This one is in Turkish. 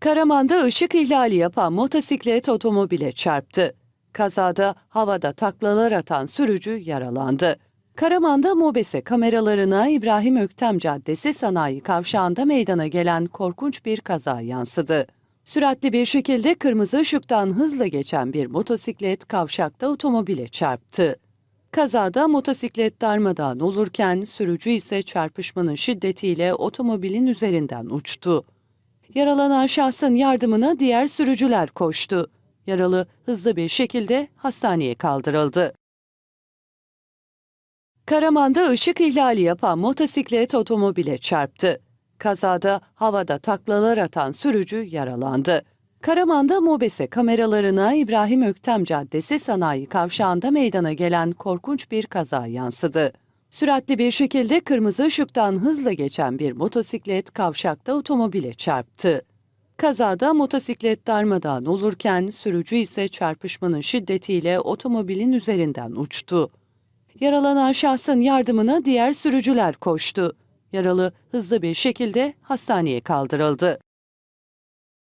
Karaman'da ışık ihlali yapan motosiklet otomobile çarptı. Kazada havada taklalar atan sürücü yaralandı. Karaman'da MOBESE kameralarına İbrahim Öktem Caddesi Sanayi Kavşağı'nda meydana gelen korkunç bir kaza yansıdı. Süratli bir şekilde kırmızı ışıktan hızla geçen bir motosiklet kavşakta otomobile çarptı. Kazada motosiklet darmadağın olurken sürücü ise çarpışmanın şiddetiyle otomobilin üzerinden uçtu. Yaralanan şahsın yardımına diğer sürücüler koştu. Yaralı hızlı bir şekilde hastaneye kaldırıldı. Karaman'da ışık ihlali yapan motosiklet otomobile çarptı. Kazada havada taklalar atan sürücü yaralandı. Karaman'da MOBESE kameralarına İbrahim Öktem Caddesi Sanayi Kavşağı'nda meydana gelen korkunç bir kaza yansıdı. Süratli bir şekilde kırmızı ışıktan hızla geçen bir motosiklet kavşakta otomobile çarptı. Kazada motosiklet darmadağın olurken sürücü ise çarpışmanın şiddetiyle otomobilin üzerinden uçtu. Yaralanan şahsın yardımına diğer sürücüler koştu. Yaralı hızlı bir şekilde hastaneye kaldırıldı.